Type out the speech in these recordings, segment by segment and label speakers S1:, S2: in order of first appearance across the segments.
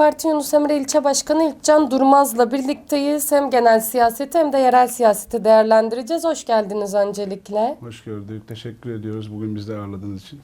S1: Parti Yunus Emre İlçe Başkanı İlkcan Durmaz'la birlikteyiz. Hem genel siyaseti hem de yerel siyaseti değerlendireceğiz. Hoş geldiniz öncelikle.
S2: Hoş gördük. Teşekkür ediyoruz bugün bizi ağırladığınız için.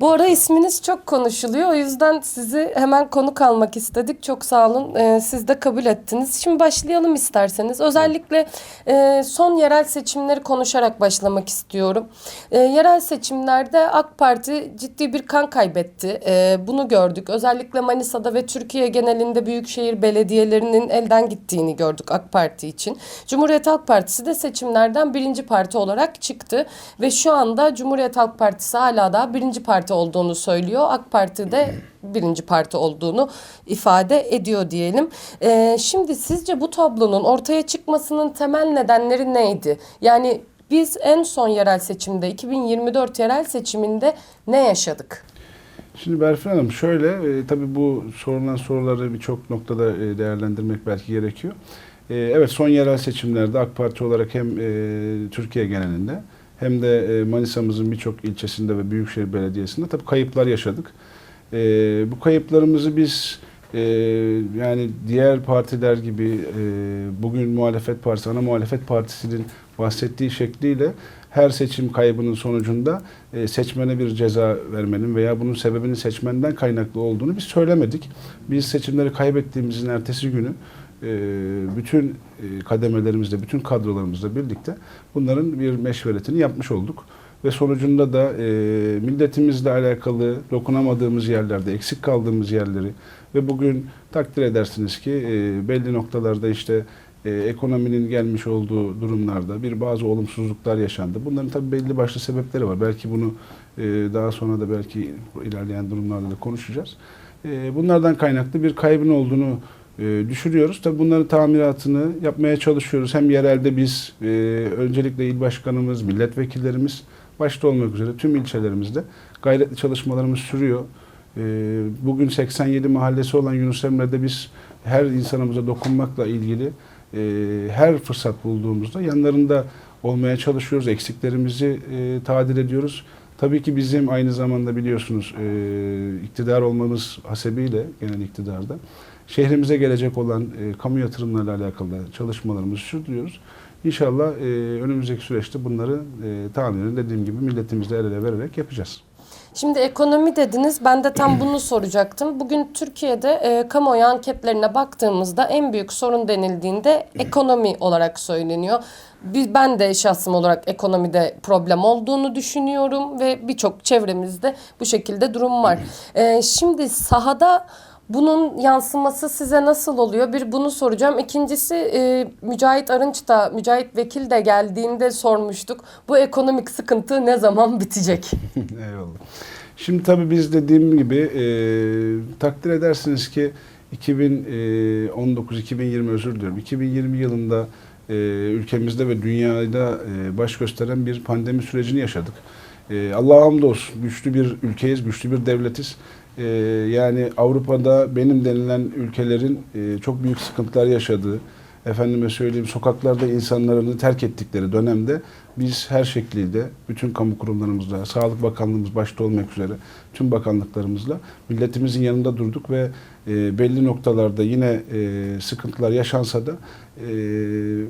S1: Bu ara isminiz çok konuşuluyor. O yüzden sizi hemen konuk almak istedik. Çok sağ olun. Ee, siz de kabul ettiniz. Şimdi başlayalım isterseniz. Özellikle e, son yerel seçimleri konuşarak başlamak istiyorum. E, yerel seçimlerde AK Parti ciddi bir kan kaybetti. E, bunu gördük. Özellikle Manisa'da ve Türkiye genelinde büyükşehir belediyelerinin elden gittiğini gördük AK Parti için. Cumhuriyet Halk Partisi de seçimlerden birinci parti olarak çıktı ve şu anda Cumhuriyet Halk Partisi hala da birinci parti olduğunu söylüyor. AK Parti de birinci parti olduğunu ifade ediyor diyelim. Ee, şimdi sizce bu tablonun ortaya çıkmasının temel nedenleri neydi? Yani biz en son yerel seçimde 2024 yerel seçiminde ne yaşadık?
S2: Şimdi Berfin Hanım şöyle, e, tabii bu sorulan soruları birçok noktada e, değerlendirmek belki gerekiyor. E, evet son yerel seçimlerde AK Parti olarak hem e, Türkiye genelinde hem de e, Manisa'mızın birçok ilçesinde ve Büyükşehir Belediyesi'nde tabii kayıplar yaşadık. E, bu kayıplarımızı biz e, yani diğer partiler gibi e, bugün muhalefet partisi, ana muhalefet partisinin bahsettiği şekliyle her seçim kaybının sonucunda e, seçmene bir ceza vermenin veya bunun sebebinin seçmenden kaynaklı olduğunu biz söylemedik. Biz seçimleri kaybettiğimizin ertesi günü e, bütün e, kademelerimizle, bütün kadrolarımızla birlikte bunların bir meşveretini yapmış olduk. Ve sonucunda da e, milletimizle alakalı dokunamadığımız yerlerde, eksik kaldığımız yerleri ve bugün takdir edersiniz ki e, belli noktalarda işte e, ekonominin gelmiş olduğu durumlarda bir bazı olumsuzluklar yaşandı. Bunların tabii belli başlı sebepleri var. Belki bunu e, daha sonra da belki ilerleyen durumlarda da konuşacağız. E, bunlardan kaynaklı bir kaybın olduğunu e, düşürüyoruz. Tabii bunların tamiratını yapmaya çalışıyoruz. Hem yerelde biz, e, öncelikle il başkanımız, milletvekillerimiz başta olmak üzere tüm ilçelerimizde gayretli çalışmalarımız sürüyor. E, bugün 87 mahallesi olan Yunus Emre'de biz her insanımıza dokunmakla ilgili e, her fırsat bulduğumuzda yanlarında olmaya çalışıyoruz. Eksiklerimizi e, tadil ediyoruz. Tabii ki bizim aynı zamanda biliyorsunuz e, iktidar olmamız hasebiyle genel iktidarda şehrimize gelecek olan kamu yatırımlarıyla alakalı çalışmalarımızı sürdürüyoruz. İnşallah önümüzdeki süreçte bunları e, tamirini dediğim gibi milletimizle el ele vererek yapacağız.
S1: Şimdi ekonomi dediniz. Ben de tam bunu soracaktım. Bugün Türkiye'de e, kamuoyu anketlerine baktığımızda en büyük sorun denildiğinde ekonomi olarak söyleniyor. Biz, ben de şahsım olarak ekonomide problem olduğunu düşünüyorum ve birçok çevremizde bu şekilde durum var. E, şimdi sahada bunun yansıması size nasıl oluyor? Bir bunu soracağım. İkincisi e, Mücahit Arınç da, Mücahit Vekil de geldiğinde sormuştuk. Bu ekonomik sıkıntı ne zaman bitecek?
S2: Eyvallah. Şimdi tabii biz dediğim gibi e, takdir edersiniz ki 2019-2020 özür diliyorum. 2020 yılında e, ülkemizde ve dünyada e, baş gösteren bir pandemi sürecini yaşadık. E, Allah'a hamdolsun güçlü bir ülkeyiz, güçlü bir devletiz. E, yani Avrupa'da benim denilen ülkelerin e, çok büyük sıkıntılar yaşadığı, efendime söyleyeyim sokaklarda insanlarını terk ettikleri dönemde biz her şekliyle bütün kamu kurumlarımızla, Sağlık Bakanlığımız başta olmak üzere tüm bakanlıklarımızla milletimizin yanında durduk ve e, belli noktalarda yine e, sıkıntılar yaşansa da e,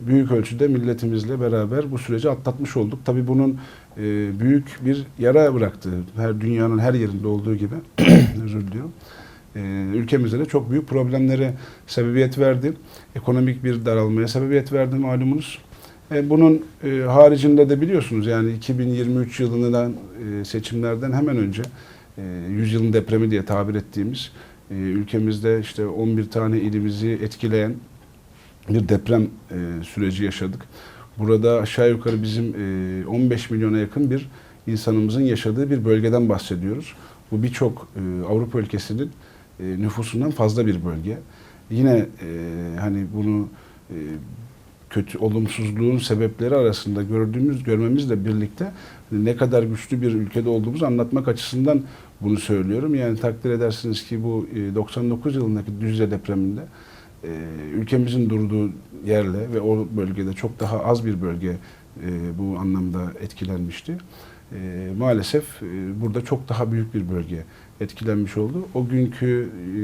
S2: büyük ölçüde milletimizle beraber bu süreci atlatmış olduk. Tabii bunun e, büyük bir yara bıraktı. Her dünyanın her yerinde olduğu gibi özür diliyorum e, ülkemizde de çok büyük problemlere sebebiyet verdi. Ekonomik bir daralmaya sebebiyet verdi malumunuz. E, bunun e, haricinde de biliyorsunuz yani 2023 yılından e, seçimlerden hemen önce e, 100 yılın depremi diye tabir ettiğimiz e, ülkemizde işte 11 tane ilimizi etkileyen bir deprem e, süreci yaşadık. Burada aşağı yukarı bizim e, 15 milyona yakın bir insanımızın yaşadığı bir bölgeden bahsediyoruz. Bu birçok e, Avrupa ülkesinin e, nüfusundan fazla bir bölge. Yine e, hani bunu e, kötü olumsuzluğun sebepleri arasında gördüğümüz görmemizle birlikte ne kadar güçlü bir ülkede olduğumuzu anlatmak açısından bunu söylüyorum. Yani takdir edersiniz ki bu e, 99 yılındaki Düzce depreminde e, ülkemizin durduğu yerle ve o bölgede çok daha az bir bölge e, bu anlamda etkilenmişti. E, maalesef e, burada çok daha büyük bir bölge etkilenmiş oldu. O günkü e,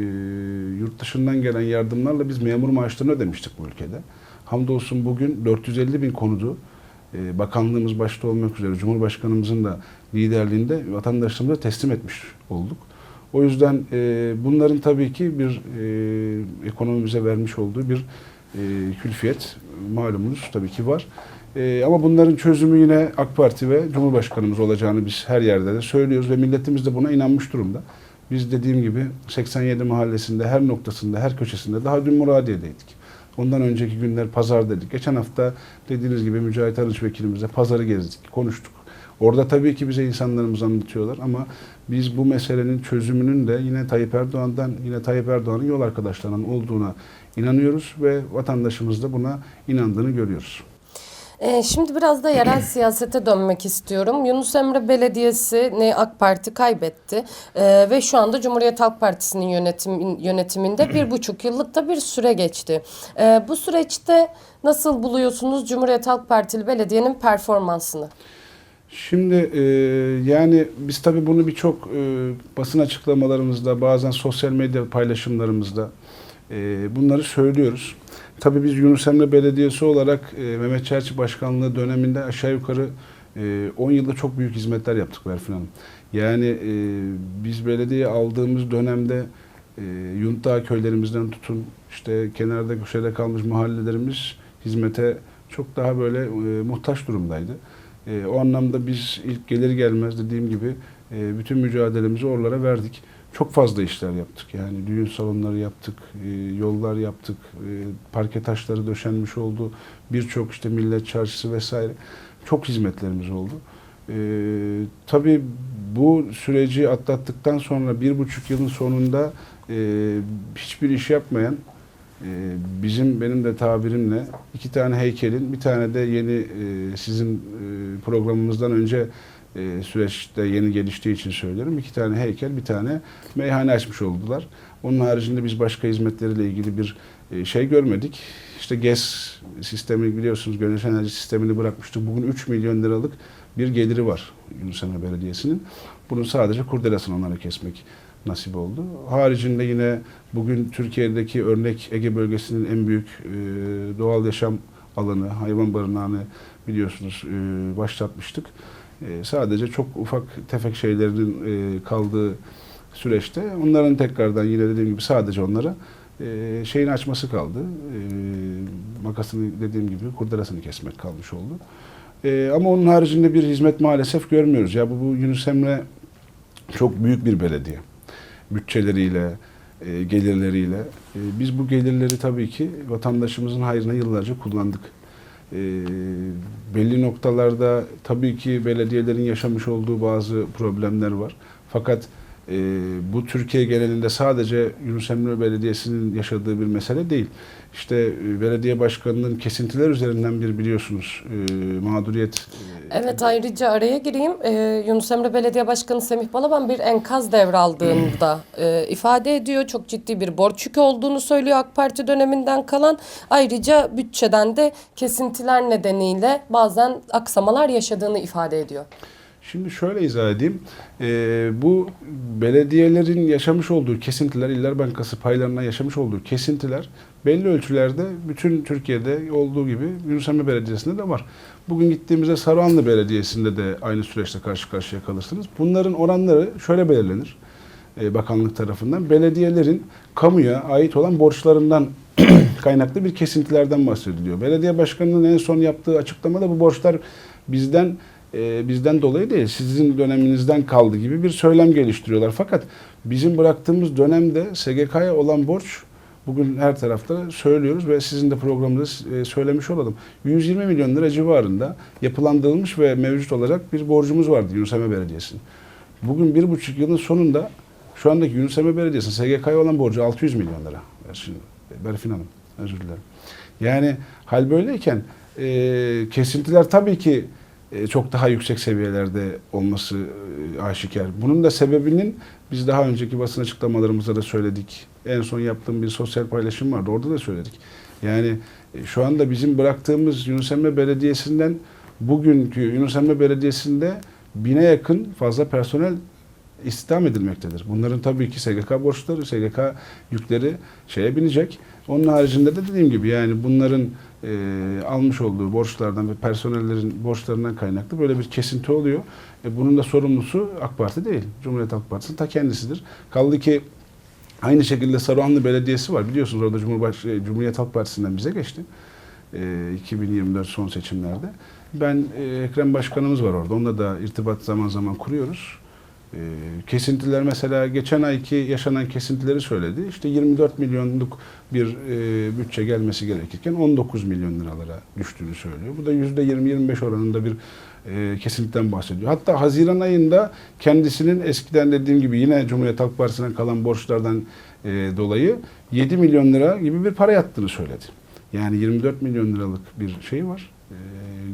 S2: yurt dışından gelen yardımlarla biz memur maaşlarını ödemiştik bu ülkede. Hamdolsun bugün 450 bin konudu. E, bakanlığımız başta olmak üzere Cumhurbaşkanımızın da liderliğinde vatandaşlarımıza teslim etmiş olduk. O yüzden e, bunların tabii ki bir e, ekonomimize vermiş olduğu bir e, külfiyet malumunuz tabii ki var. E, ama bunların çözümü yine AK Parti ve Cumhurbaşkanımız olacağını biz her yerde de söylüyoruz ve milletimiz de buna inanmış durumda. Biz dediğim gibi 87 mahallesinde her noktasında her köşesinde daha dün Muradiye'deydik. Ondan önceki günler pazar dedik. Geçen hafta dediğiniz gibi Mücahit Arınç vekilimizle pazarı gezdik, konuştuk. Orada tabii ki bize insanlarımız anlatıyorlar ama biz bu meselenin çözümünün de yine Tayyip Erdoğan'dan, yine Tayyip Erdoğan'ın yol arkadaşlarının olduğuna inanıyoruz ve vatandaşımız da buna inandığını görüyoruz.
S1: Ee, şimdi biraz da yerel siyasete dönmek istiyorum. Yunus Emre Belediyesi ne AK Parti kaybetti Ee, ve şu anda Cumhuriyet Halk Partisi'nin yönetim, yönetiminde bir buçuk yıllık da bir süre geçti. Ee, bu süreçte nasıl buluyorsunuz Cumhuriyet Halk Partili belediyenin performansını?
S2: Şimdi e, yani biz tabii bunu birçok e, basın açıklamalarımızda, bazen sosyal medya paylaşımlarımızda e, bunları söylüyoruz. Tabii biz Yunus Emre Belediyesi olarak e, Mehmet Çerçi Başkanlığı döneminde aşağı yukarı e, 10 yılda çok büyük hizmetler yaptık Berfin Hanım. Yani e, biz belediye aldığımız dönemde e, Yuntağ köylerimizden tutun işte kenarda köşede kalmış mahallelerimiz hizmete çok daha böyle e, muhtaç durumdaydı. E, o anlamda biz ilk gelir gelmez dediğim gibi e, bütün mücadelemizi oralara verdik. Çok fazla işler yaptık. Yani düğün salonları yaptık, e, yollar yaptık, e, parke taşları döşenmiş oldu. Birçok işte millet çarşısı vesaire. Çok hizmetlerimiz oldu. E, tabii bu süreci atlattıktan sonra bir buçuk yılın sonunda hiçbir iş yapmayan bizim benim de tabirimle iki tane heykelin bir tane de yeni sizin programımızdan önce e, süreçte yeni geliştiği için söylüyorum. iki tane heykel bir tane meyhane açmış oldular. Onun haricinde biz başka hizmetleriyle ilgili bir e, şey görmedik. İşte GES sistemi biliyorsunuz güneş enerji sistemini bırakmıştık. Bugün 3 milyon liralık bir geliri var Yunus Emre Belediyesi'nin. Bunun sadece kurdelasını onlara kesmek nasip oldu. Haricinde yine bugün Türkiye'deki örnek Ege bölgesinin en büyük e, doğal yaşam alanı, hayvan barınağını biliyorsunuz e, başlatmıştık. E, sadece çok ufak tefek şeylerin e, kaldığı süreçte onların tekrardan yine dediğim gibi sadece onlara e, şeyin açması kaldı. E, makasını dediğim gibi kurdelasını kesmek kalmış oldu. Ama onun haricinde bir hizmet maalesef görmüyoruz. Ya bu, bu Yunus Emre çok büyük bir belediye. Bütçeleriyle, gelirleriyle. Biz bu gelirleri tabii ki vatandaşımızın hayrına yıllarca kullandık. E, belli noktalarda tabii ki belediyelerin yaşamış olduğu bazı problemler var. Fakat e, bu Türkiye genelinde sadece Yunus Emre Belediyesi'nin yaşadığı bir mesele değil. İşte e, belediye başkanının kesintiler üzerinden bir biliyorsunuz e, mağduriyet e,
S1: Evet ayrıca araya gireyim. Ee, Yunus Emre Belediye Başkanı Semih Balaban bir enkaz devraldığını da e, ifade ediyor. Çok ciddi bir borç yükü olduğunu söylüyor AK Parti döneminden kalan. Ayrıca bütçeden de kesintiler nedeniyle bazen aksamalar yaşadığını ifade ediyor.
S2: Şimdi şöyle izah edeyim. Ee, bu belediyelerin yaşamış olduğu kesintiler, İller Bankası paylarına yaşamış olduğu kesintiler belli ölçülerde bütün Türkiye'de olduğu gibi Yunus Emre Belediyesi'nde de var. Bugün gittiğimizde Saruhanlı Belediyesi'nde de aynı süreçte karşı karşıya kalırsınız. Bunların oranları şöyle belirlenir e, bakanlık tarafından. Belediyelerin kamuya ait olan borçlarından kaynaklı bir kesintilerden bahsediliyor. Belediye başkanının en son yaptığı açıklamada bu borçlar bizden e, bizden dolayı değil, sizin döneminizden kaldı gibi bir söylem geliştiriyorlar. Fakat bizim bıraktığımız dönemde SGK'ya olan borç bugün her tarafta söylüyoruz ve sizin de programda e, söylemiş olalım. 120 milyon lira civarında yapılandırılmış ve mevcut olacak bir borcumuz vardı Yunus Emre Belediyesi'nin. Bugün bir buçuk yılın sonunda şu andaki Yunus Emre Belediyesi'nin SGK'ya olan borcu 600 milyon lira. Şimdi, Berfin Hanım, özür dilerim. Yani hal böyleyken e, kesintiler tabii ki e, çok daha yüksek seviyelerde olması e, aşikar. Bunun da sebebinin biz daha önceki basın açıklamalarımızda da söyledik. En son yaptığım bir sosyal paylaşım vardı. Orada da söyledik. Yani e, şu anda bizim bıraktığımız Yunus Emre Belediyesi'nden bugünkü Yunus Emre Belediyesi'nde bine yakın fazla personel istihdam edilmektedir. Bunların tabii ki SGK borçları, SGK yükleri şeye binecek. Onun haricinde de dediğim gibi yani bunların e, almış olduğu borçlardan ve personellerin borçlarından kaynaklı böyle bir kesinti oluyor. E, bunun da sorumlusu AK Parti değil. Cumhuriyet Halk Partisi'nin ta kendisidir. Kaldı ki aynı şekilde Saruhanlı Belediyesi var. Biliyorsunuz orada Cumhurbaş e, Cumhuriyet Halk Partisi'nden bize geçti. E, 2024 son seçimlerde. Ben e, Ekrem Başkanımız var orada. Onunla da irtibat zaman zaman kuruyoruz. E, kesintiler mesela geçen ayki yaşanan kesintileri söyledi. İşte 24 milyonluk bir e, bütçe gelmesi gerekirken 19 milyon liralara düştüğünü söylüyor. Bu da %20-25 oranında bir e, kesintiden bahsediyor. Hatta Haziran ayında kendisinin eskiden dediğim gibi yine Cumhuriyet Halk Partisi'ne kalan borçlardan e, dolayı 7 milyon lira gibi bir para yattığını söyledi. Yani 24 milyon liralık bir şey var. E,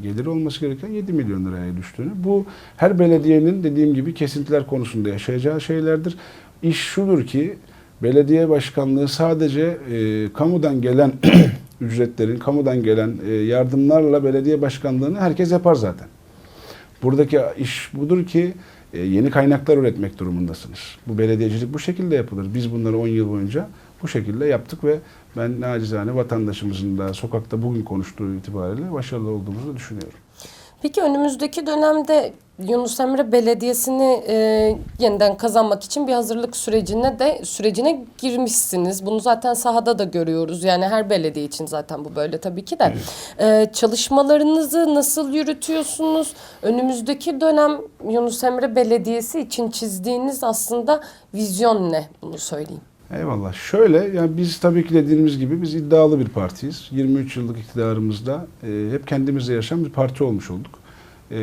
S2: geliri olması gereken 7 milyon liraya düştüğünü. Bu her belediyenin dediğim gibi kesintiler konusunda yaşayacağı şeylerdir. İş şudur ki belediye başkanlığı sadece e, kamudan gelen ücretlerin, kamudan gelen e, yardımlarla belediye başkanlığını herkes yapar zaten. Buradaki iş budur ki e, yeni kaynaklar üretmek durumundasınız. Bu belediyecilik bu şekilde yapılır. Biz bunları 10 yıl boyunca bu şekilde yaptık ve ben nacizane vatandaşımızın da sokakta bugün konuştuğu itibariyle başarılı olduğumuzu düşünüyorum.
S1: Peki önümüzdeki dönemde Yunus Emre Belediyesi'ni e, yeniden kazanmak için bir hazırlık sürecine de sürecine girmişsiniz. Bunu zaten sahada da görüyoruz. Yani her belediye için zaten bu böyle tabii ki de. E, çalışmalarınızı nasıl yürütüyorsunuz? Önümüzdeki dönem Yunus Emre Belediyesi için çizdiğiniz aslında vizyon ne? Bunu söyleyeyim.
S2: Eyvallah. Şöyle yani biz tabii ki dediğimiz gibi biz iddialı bir partiyiz. 23 yıllık iktidarımızda e, hep kendimizle yaşayan bir parti olmuş olduk. E,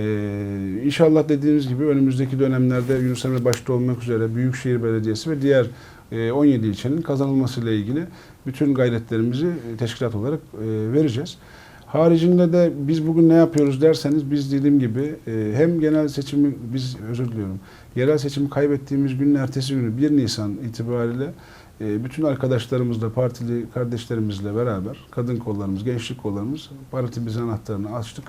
S2: inşallah dediğimiz gibi önümüzdeki dönemlerde Yunus Emre başta olmak üzere Büyükşehir Belediyesi ve diğer e, 17 ilçenin kazanılmasıyla ilgili bütün gayretlerimizi e, teşkilat olarak e, vereceğiz. Haricinde de biz bugün ne yapıyoruz derseniz biz dediğim gibi e, hem genel seçimi biz özür diliyorum yerel seçimi kaybettiğimiz günün ertesi günü 1 Nisan itibariyle e, bütün arkadaşlarımızla, partili kardeşlerimizle beraber kadın kollarımız, gençlik kollarımız partimizin anahtarını açtık,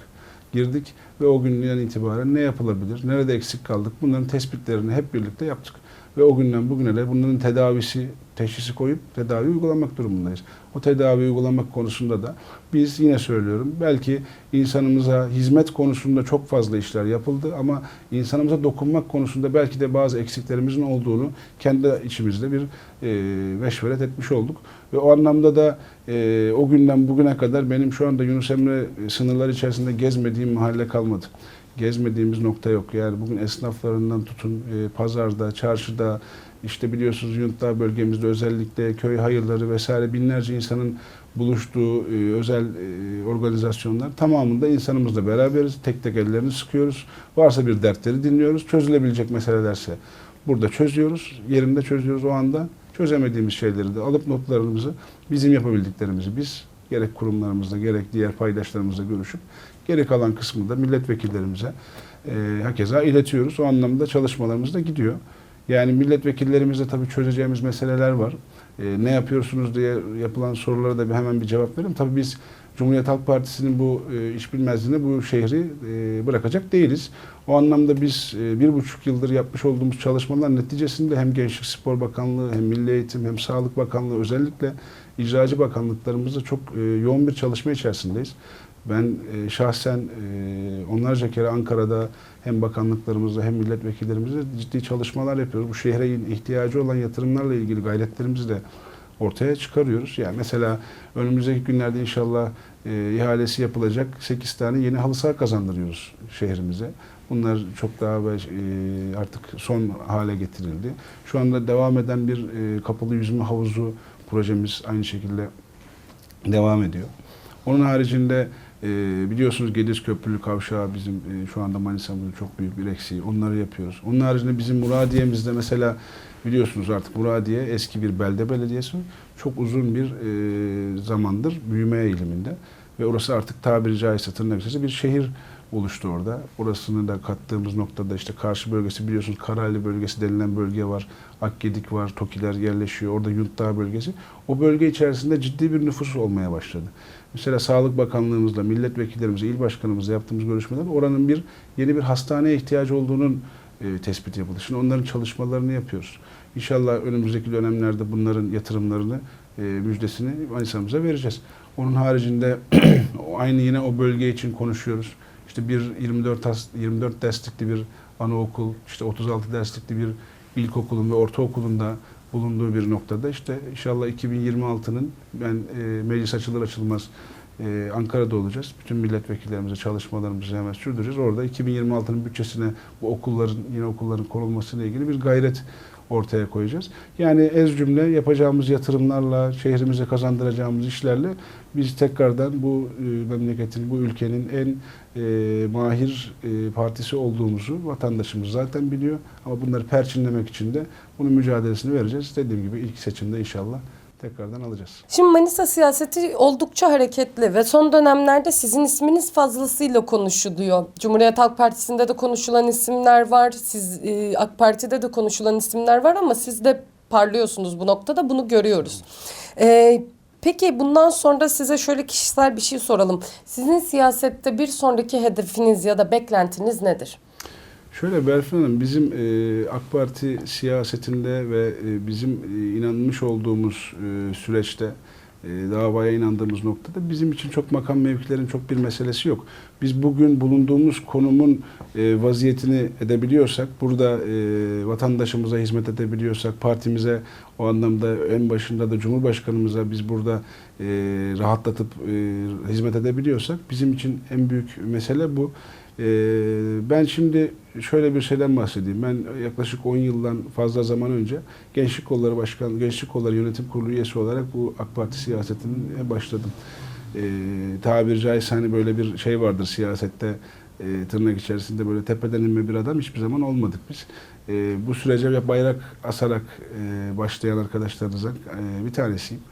S2: girdik ve o günden itibaren ne yapılabilir, nerede eksik kaldık bunların tespitlerini hep birlikte yaptık. Ve o günden bugüne de bunların tedavisi, teşhisi koyup tedavi uygulamak durumundayız. O tedavi uygulamak konusunda da biz yine söylüyorum belki insanımıza hizmet konusunda çok fazla işler yapıldı ama insanımıza dokunmak konusunda belki de bazı eksiklerimizin olduğunu kendi içimizde bir e, veşveret etmiş olduk. Ve o anlamda da e, o günden bugüne kadar benim şu anda Yunus Emre sınırları içerisinde gezmediğim mahalle kalmadı gezmediğimiz nokta yok. Yani bugün esnaflarından tutun e, pazarda, çarşıda, işte biliyorsunuz Yuntdağ bölgemizde özellikle köy hayırları vesaire binlerce insanın buluştuğu e, özel e, organizasyonlar tamamında insanımızla beraberiz. Tek tek ellerini sıkıyoruz. Varsa bir dertleri dinliyoruz. Çözülebilecek meselelerse burada çözüyoruz. Yerinde çözüyoruz o anda. Çözemediğimiz şeyleri de alıp notlarımızı bizim yapabildiklerimizi biz gerek kurumlarımızla gerek diğer paydaşlarımızla görüşüp geri kalan kısmını da milletvekillerimize e, hakeza iletiyoruz. O anlamda çalışmalarımız da gidiyor. Yani milletvekillerimizle tabii çözeceğimiz meseleler var. E, ne yapıyorsunuz diye yapılan sorulara da bir hemen bir cevap verelim. Tabii biz Cumhuriyet Halk Partisi'nin bu e, iş bilmezliğinde bu şehri e, bırakacak değiliz. O anlamda biz e, bir buçuk yıldır yapmış olduğumuz çalışmalar neticesinde hem Gençlik Spor Bakanlığı hem Milli Eğitim hem Sağlık Bakanlığı özellikle icracı bakanlıklarımızda çok e, yoğun bir çalışma içerisindeyiz. Ben e, şahsen e, onlarca kere Ankara'da hem bakanlıklarımızla hem milletvekillerimizle ciddi çalışmalar yapıyoruz. Bu şehre ihtiyacı olan yatırımlarla ilgili gayretlerimizi de ortaya çıkarıyoruz. Yani mesela önümüzdeki günlerde inşallah e, ihalesi yapılacak 8 tane yeni halı saha kazandırıyoruz şehrimize. Bunlar çok daha e, artık son hale getirildi. Şu anda devam eden bir e, kapalı yüzme havuzu projemiz aynı şekilde devam ediyor. Onun haricinde e, biliyorsunuz Gediz Köprülü Kavşağı bizim e, şu anda Manisa'mızın çok büyük bir eksiği. Onları yapıyoruz. Onun haricinde bizim Muradiye'mizde mesela biliyorsunuz artık Muradiye eski bir belde belediyesi. Çok uzun bir e, zamandır büyüme eğiliminde. Ve orası artık tabiri caizse tırnak içerisinde bir şehir oluştu orada. Orasını da kattığımız noktada işte karşı bölgesi biliyorsunuz Karaylı bölgesi denilen bölge var. Akgedik var, Tokiler yerleşiyor. Orada Yuntdağ bölgesi. O bölge içerisinde ciddi bir nüfus olmaya başladı. Mesela Sağlık Bakanlığımızla, milletvekillerimizle, il başkanımızla yaptığımız görüşmelerde oranın bir yeni bir hastaneye ihtiyacı olduğunun e, tespit yapıldı. Şimdi onların çalışmalarını yapıyoruz. İnşallah önümüzdeki dönemlerde bunların yatırımlarını, e, müjdesini Manisa'mıza vereceğiz. Onun haricinde aynı yine o bölge için konuşuyoruz. İşte bir 24 has- 24 derslikli bir anaokul, işte 36 derslikli bir ilkokulun ve ortaokulunda bulunduğu bir noktada işte inşallah 2026'nın ben e, meclis açılır açılmaz e, Ankara'da olacağız. Bütün milletvekillerimize çalışmalarımızı hemen sürdüreceğiz. Orada 2026'nın bütçesine bu okulların yine okulların konulmasıyla ilgili bir gayret ortaya koyacağız. Yani ez cümle yapacağımız yatırımlarla, şehrimize kazandıracağımız işlerle biz tekrardan bu e, memleketin, bu ülkenin en e, mahir e, partisi olduğumuzu vatandaşımız zaten biliyor. Ama bunları perçinlemek için de bunun mücadelesini vereceğiz. Dediğim gibi ilk seçimde inşallah tekrardan alacağız.
S1: Şimdi Manisa siyaseti oldukça hareketli ve son dönemlerde sizin isminiz fazlasıyla konuşuluyor. Cumhuriyet Halk Partisi'nde de konuşulan isimler var. Siz e, AK Parti'de de konuşulan isimler var ama siz de parlıyorsunuz bu noktada. Bunu görüyoruz. E, peki bundan sonra size şöyle kişisel bir şey soralım. Sizin siyasette bir sonraki hedefiniz ya da beklentiniz nedir?
S2: Şöyle Berfin Hanım, bizim e, AK Parti siyasetinde ve e, bizim e, inanmış olduğumuz e, süreçte, davaya inandığımız noktada bizim için çok makam mevkilerin çok bir meselesi yok. Biz bugün bulunduğumuz konumun e, vaziyetini edebiliyorsak, burada e, vatandaşımıza hizmet edebiliyorsak, partimize o anlamda en başında da Cumhurbaşkanımıza biz burada e, rahatlatıp hizmet edebiliyorsak bizim için en büyük mesele bu. Ee, ben şimdi şöyle bir şeyden bahsedeyim. Ben yaklaşık 10 yıldan fazla zaman önce Gençlik Kolları Başkan, Gençlik Kolları Yönetim Kurulu üyesi olarak bu AK Parti siyasetine başladım. Ee, tabiri caizse hani böyle bir şey vardır siyasette e, tırnak içerisinde böyle tepeden inme bir adam hiçbir zaman olmadık biz. Ee, bu sürece bayrak asarak e, başlayan arkadaşlarınızdan e, bir tanesiyim.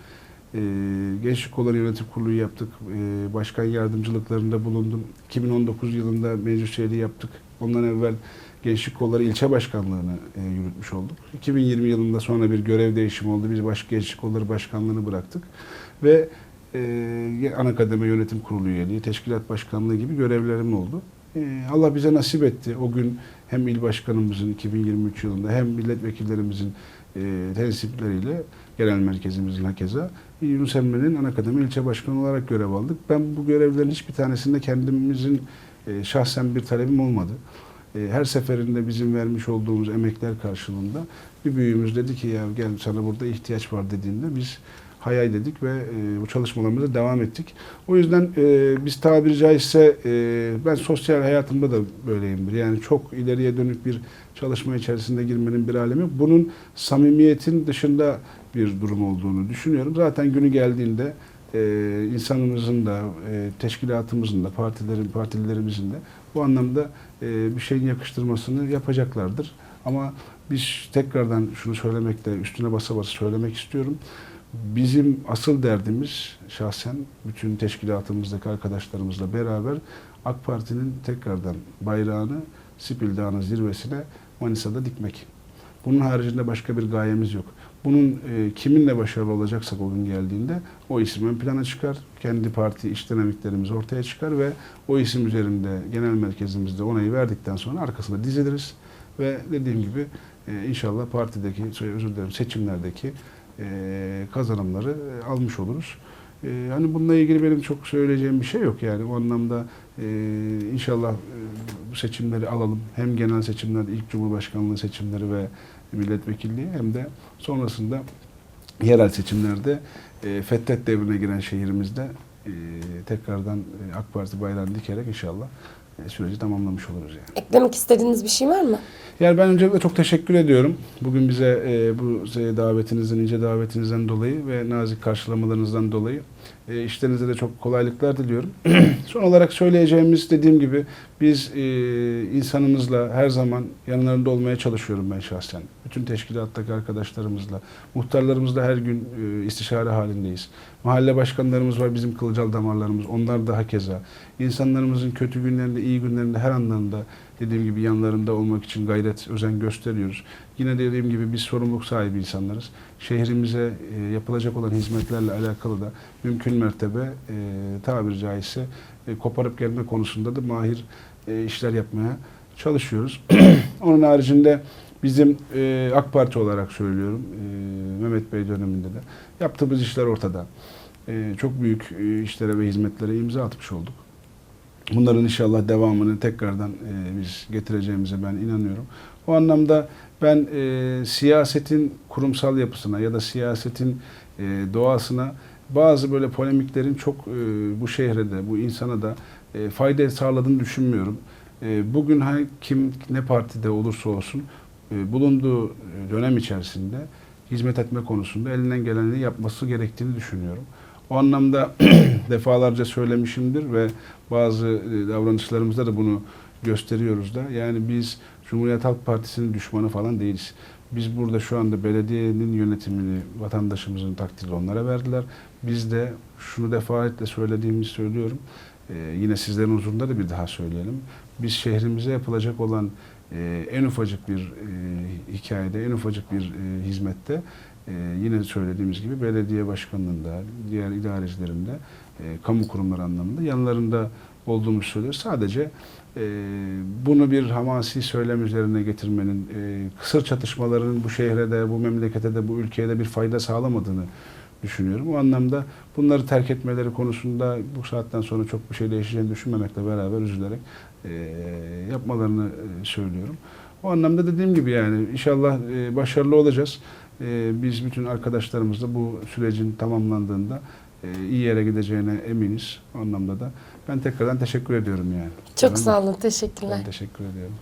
S2: Ee, Gençlik Kolları Yönetim Kurulu yaptık. Ee, başkan yardımcılıklarında bulundum. 2019 yılında meclis üyeliği yaptık. Ondan evvel Gençlik Kolları ilçe başkanlığını e, yürütmüş olduk. 2020 yılında sonra bir görev değişimi oldu. Biz baş, Gençlik Kolları Başkanlığını bıraktık. Ve e, ana kademe yönetim kurulu üyeliği, teşkilat başkanlığı gibi görevlerim oldu. E, Allah bize nasip etti. O gün hem il başkanımızın 2023 yılında hem milletvekillerimizin e, tensipleriyle genel merkezimizin hakeza Yunus Emre'nin ana kademe ilçe başkanı olarak görev aldık. Ben bu görevlerin hiçbir tanesinde kendimizin e, şahsen bir talebim olmadı. E, her seferinde bizim vermiş olduğumuz emekler karşılığında bir büyüğümüz dedi ki ya gel sana burada ihtiyaç var dediğinde biz hayal dedik ve e, bu çalışmalarımıza devam ettik. O yüzden e, biz tabiri caizse e, ben sosyal hayatımda da böyleyimdir. Yani çok ileriye dönük bir çalışma içerisinde girmenin bir alemi yok. Bunun samimiyetin dışında bir durum olduğunu düşünüyorum. Zaten günü geldiğinde e, insanımızın da, e, teşkilatımızın da, partilerin, partililerimizin de bu anlamda e, bir şeyin yakıştırmasını yapacaklardır. Ama biz tekrardan şunu söylemekle, üstüne basa basa söylemek istiyorum. Bizim asıl derdimiz şahsen bütün teşkilatımızdaki arkadaşlarımızla beraber AK Parti'nin tekrardan bayrağını Sipil Dağı'nın zirvesine Manisa'da dikmek. Bunun haricinde başka bir gayemiz yok. Bunun e, kiminle başarılı olacaksak o gün geldiğinde o isim ön plana çıkar. Kendi parti iş dinamiklerimiz ortaya çıkar ve o isim üzerinde genel merkezimizde onayı verdikten sonra arkasında diziliriz. Ve dediğim gibi e, inşallah partideki, şey, özür dilerim seçimlerdeki kazanımları e, almış oluruz. E, hani bununla ilgili benim çok söyleyeceğim bir şey yok yani o anlamda e, inşallah bu seçimleri alalım. Hem genel seçimler, ilk cumhurbaşkanlığı seçimleri ve milletvekilliği hem de sonrasında yerel seçimlerde Fethet devrine giren şehrimizde tekrardan AK Parti bayrağını dikerek inşallah süreci tamamlamış oluruz yani.
S1: Eklemek istediğiniz bir şey var mı?
S2: Yani ben öncelikle çok teşekkür ediyorum. Bugün bize e, bu e, davetinizden, ince davetinizden dolayı ve nazik karşılamalarınızdan dolayı. E, işlerinizde de çok kolaylıklar diliyorum. Son olarak söyleyeceğimiz dediğim gibi biz e, insanımızla her zaman yanlarında olmaya çalışıyorum ben şahsen. Bütün teşkilattaki arkadaşlarımızla, muhtarlarımızla her gün e, istişare halindeyiz. Mahalle başkanlarımız var bizim kılcal damarlarımız. Onlar da hakeza. İnsanlarımızın kötü günlerinde, iyi günlerinde her anlarında dediğim gibi yanlarında olmak için gayret, özen gösteriyoruz. Yine dediğim gibi biz sorumluluk sahibi insanlarız. Şehrimize e, yapılacak olan hizmetlerle alakalı da mümkün mertebe e, tabiri caizse e, koparıp gelme konusunda da mahir e, işler yapmaya çalışıyoruz. Onun haricinde bizim e, AK Parti olarak söylüyorum e, Mehmet Bey döneminde de yaptığımız işler ortada. E, çok büyük e, işlere ve hizmetlere imza atmış olduk. Bunların inşallah devamını tekrardan e, biz getireceğimize ben inanıyorum. O anlamda ben e, siyasetin kurumsal yapısına ya da siyasetin e, doğasına bazı böyle polemiklerin çok e, bu şehre de bu insana da e, fayda sağladığını düşünmüyorum. E, bugün hani kim ne partide olursa olsun e, bulunduğu dönem içerisinde hizmet etme konusunda elinden geleni yapması gerektiğini düşünüyorum. O anlamda defalarca söylemişimdir ve bazı e, davranışlarımızda da bunu gösteriyoruz da. Yani biz Cumhuriyet Halk Partisi'nin düşmanı falan değiliz. Biz burada şu anda belediyenin yönetimini vatandaşımızın takdiri onlara verdiler. Biz de şunu defaatle söylediğimi söylüyorum. Ee, yine sizlerin huzurunda da bir daha söyleyelim. Biz şehrimize yapılacak olan e, en ufacık bir e, hikayede, en ufacık bir e, hizmette e, yine söylediğimiz gibi belediye başkanlığında, diğer idarecilerinde, e, kamu kurumları anlamında yanlarında olduğumuz söylüyor. Sadece e, bunu bir hamasi söylem üzerine getirmenin, e, kısır çatışmaların bu şehre de, bu memlekete de, bu ülkeye de bir fayda sağlamadığını düşünüyorum. O anlamda bunları terk etmeleri konusunda bu saatten sonra çok bir şey değişeceğini düşünmemekle beraber üzülerek e, yapmalarını e, söylüyorum. O anlamda dediğim gibi yani inşallah e, başarılı olacağız. E, biz bütün arkadaşlarımızla bu sürecin tamamlandığında e, iyi yere gideceğine eminiz. O anlamda da ben tekrardan teşekkür ediyorum yani.
S1: Çok
S2: mı?
S1: sağ olun. Teşekkürler.
S2: Ben teşekkür ediyorum.